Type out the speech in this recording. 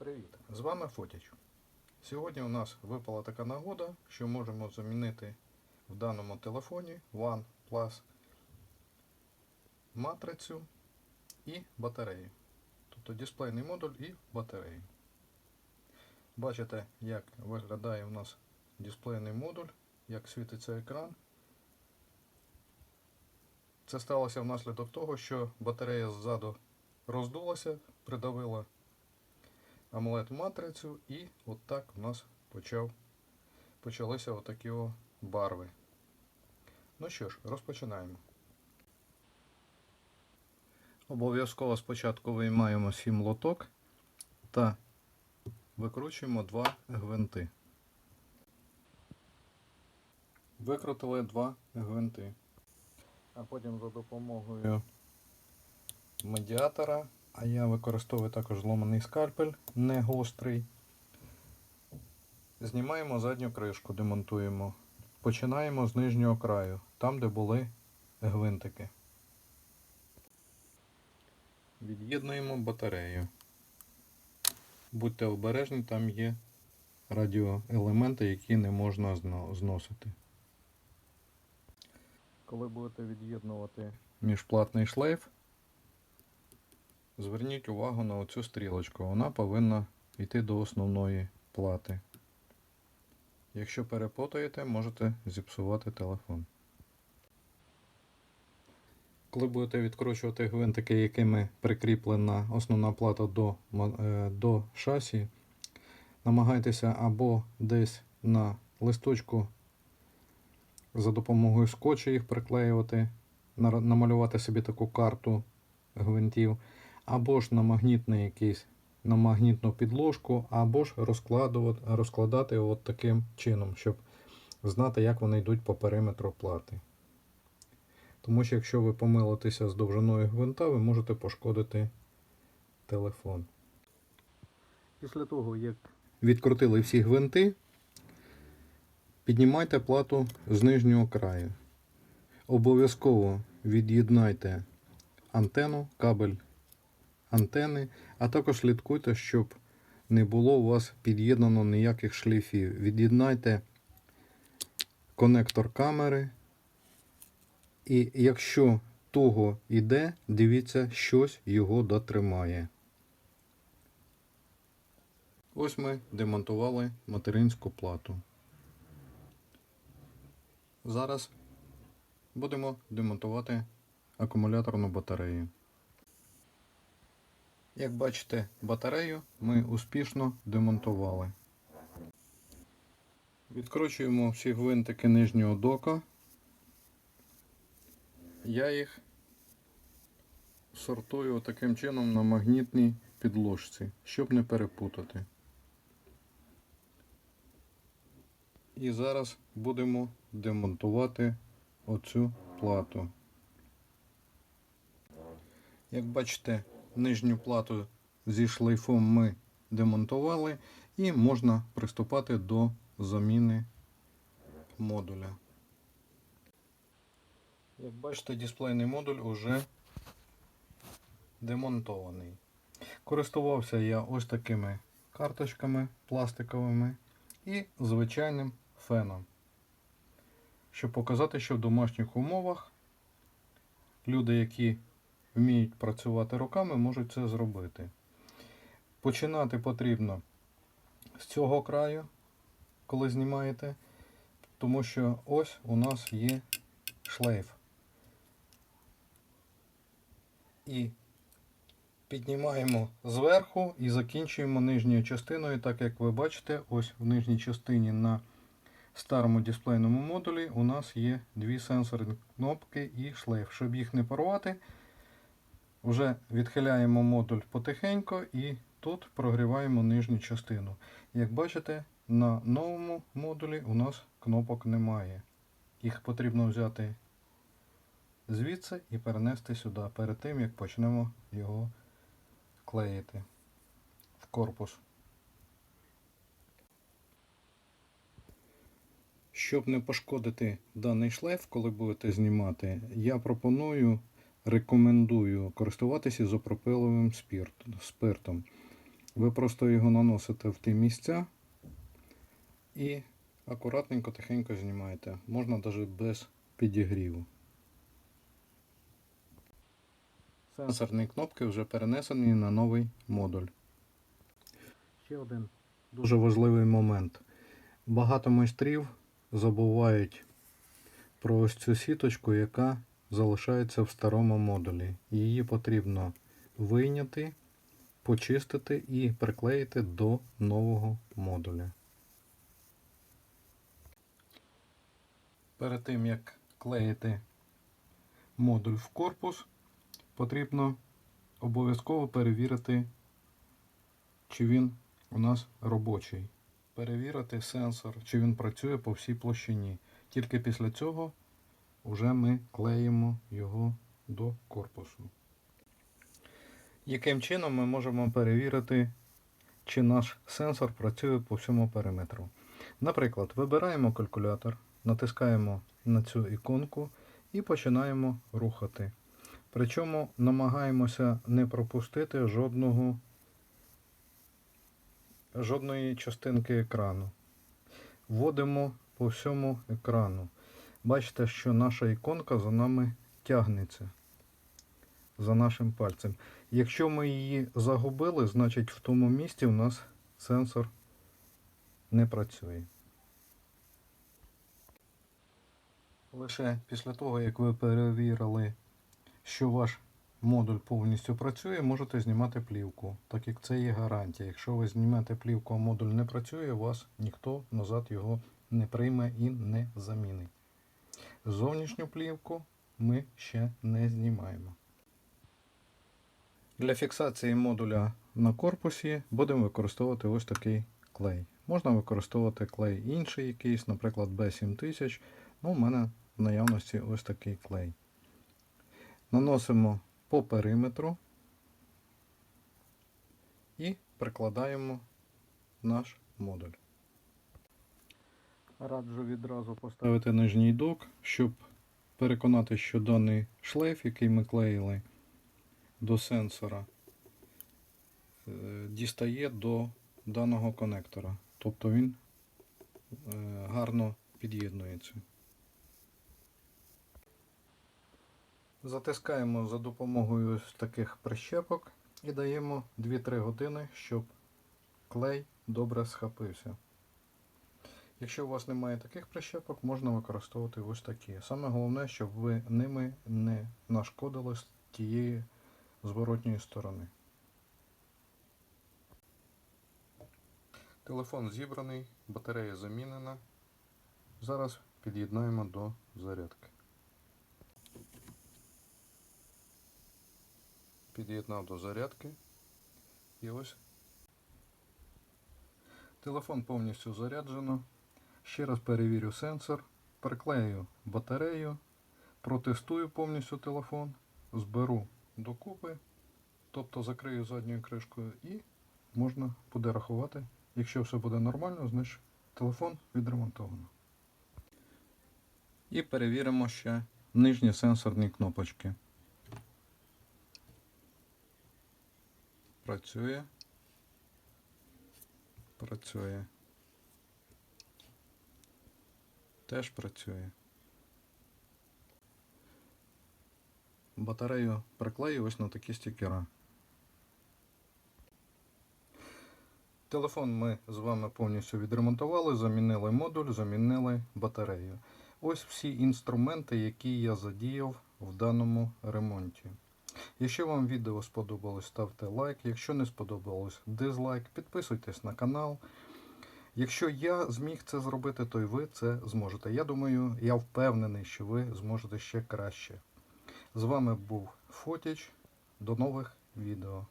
Привіт! З вами Фотіч. Сьогодні у нас випала така нагода, що можемо замінити в даному телефоні OnePlus матрицю і батарею. Тобто дисплейний модуль і батарею. Бачите, як виглядає у нас дисплейний модуль, як світиться екран. Це сталося внаслідок того, що батарея ззаду роздулася, придавила AMOLED матрицю і от так у нас почав, почалися отакі о барви. Ну що ж, розпочинаємо. Обов'язково спочатку виймаємо 7 лоток та викручуємо два гвинти. Викрутили два гвинти. А потім за допомогою медіатора а я використовую також зломаний скальпель, не гострий. Знімаємо задню кришку, демонтуємо. Починаємо з нижнього краю, там де були гвинтики. Від'єднуємо батарею. Будьте обережні, там є радіоелементи, які не можна зносити. Коли будете від'єднувати міжплатний шлейф, Зверніть увагу на оцю стрілочку. Вона повинна йти до основної плати. Якщо переплутаєте, можете зіпсувати телефон. Коли будете відкручувати гвинтики, якими прикріплена основна плата до, е, до шасі, намагайтеся або десь на листочку за допомогою скотчу їх приклеювати, намалювати собі таку карту гвинтів або ж на магнітний якийсь, на магнітну підложку, або ж розкладувати, розкладати от таким чином, щоб знати, як вони йдуть по периметру плати. Тому що якщо ви помилитеся з довжиною гвинта, ви можете пошкодити телефон. Після того, як відкрутили всі гвинти, піднімайте плату з нижнього краю. Обов'язково від'єднайте антенну, кабель антени, а також слідкуйте, щоб не було у вас під'єднано ніяких шлейфів. Від'єднайте конектор камери. І якщо туго йде, дивіться, щось його дотримає. Ось ми демонтували материнську плату. Зараз будемо демонтувати акумуляторну батарею. Як бачите, батарею ми успішно демонтували. Відкручуємо всі гвинтики нижнього дока. Я їх сортую таким чином на магнітній підложці, щоб не перепутати. І зараз будемо демонтувати оцю плату. Як бачите, нижню плату зі шлейфом ми демонтували і можна приступати до заміни модуля. Як бачите, дисплейний модуль уже демонтований. Користувався я ось такими карточками пластиковими і звичайним феном. Щоб показати, що в домашніх умовах люди, які вміють працювати руками, можуть це зробити. Починати потрібно з цього краю, коли знімаєте, тому що ось у нас є шлейф. І піднімаємо зверху і закінчуємо нижньою частиною, так як ви бачите, ось в нижній частині на старому дисплейному модулі у нас є дві сенсорні кнопки і шлейф. Щоб їх не порвати, вже відхиляємо модуль потихеньку і тут прогріваємо нижню частину. Як бачите, на новому модулі у нас кнопок немає. Їх потрібно взяти звідси і перенести сюди, перед тим як почнемо його клеїти в корпус. Щоб не пошкодити даний шлейф, коли будете знімати, я пропоную, рекомендую користуватися ізопропиловим спиртом. Ви просто його наносите в ті місця і акуратненько, тихенько знімаєте. Можна навіть без підігріву. Сенсорні кнопки вже перенесені на новий модуль. Ще один дуже важливий момент. Багато майстрів забувають про ось цю сіточку, яка залишається в старому модулі. Її потрібно вийняти, почистити і приклеїти до нового модуля. Перед тим як клеїти модуль в корпус, потрібно обов'язково перевірити, чи він у нас робочий. Перевірити сенсор, чи він працює по всій площині. Тільки після цього вже ми клеїмо його до корпусу. Яким чином ми можемо перевірити, чи наш сенсор працює по всьому периметру? Наприклад, вибираємо калькулятор, натискаємо на цю іконку і починаємо рухати. Причому намагаємося не пропустити жодного, жодної частинки екрану. Вводимо по всьому екрану. Бачите, що наша іконка за нами тягнеться за нашим пальцем. Якщо ми її загубили, значить в тому місці у нас сенсор не працює. Лише після того, як ви перевірили, що ваш модуль повністю працює, можете знімати плівку, так як це є гарантія. Якщо ви знімете плівку, а модуль не працює, у вас ніхто назад його не прийме і не замінить. Зовнішню плівку ми ще не знімаємо. Для фіксації модуля на корпусі будемо використовувати ось такий клей. Можна використовувати клей інший якийсь, наприклад, B7000. Ну, у мене в наявності ось такий клей. Наносимо по периметру і прикладаємо наш модуль. Раджу відразу поставити нижній док, щоб переконати, що даний шлейф, який ми клеїли до сенсора, е, дістає до даного конектора. Тобто він е, гарно під'єднується. Затискаємо за допомогою таких прищепок і даємо 2-3 години, щоб клей добре схопився. Якщо у вас немає таких прищепок, можна використовувати ось такі. Саме головне, щоб ви ними не нашкодили з тієї зворотньої сторони. Телефон зібраний, батарея замінена. Зараз під'єднаємо до зарядки. Під'єднав до зарядки. І ось телефон повністю заряджено. Ще раз перевірю сенсор, приклею батарею, протестую повністю телефон, зберу докупи, тобто закрию задньою кришкою і можна буде рахувати. Якщо все буде нормально, значить телефон відремонтовано. І перевіримо ще нижні сенсорні кнопочки. Працює. Працює. Теж працює. Батарею приклею ось на такі стікера. Телефон ми з вами повністю відремонтували, замінили модуль, замінили батарею. Ось всі інструменти, які я задіяв в даному ремонті. Якщо вам відео сподобалось, ставте лайк. Якщо не сподобалось, дизлайк. Підписуйтесь на канал. Якщо я зміг це зробити, то й ви це зможете. Я думаю, я впевнений, що ви зможете ще краще. З вами був Фотіч. До нових відео.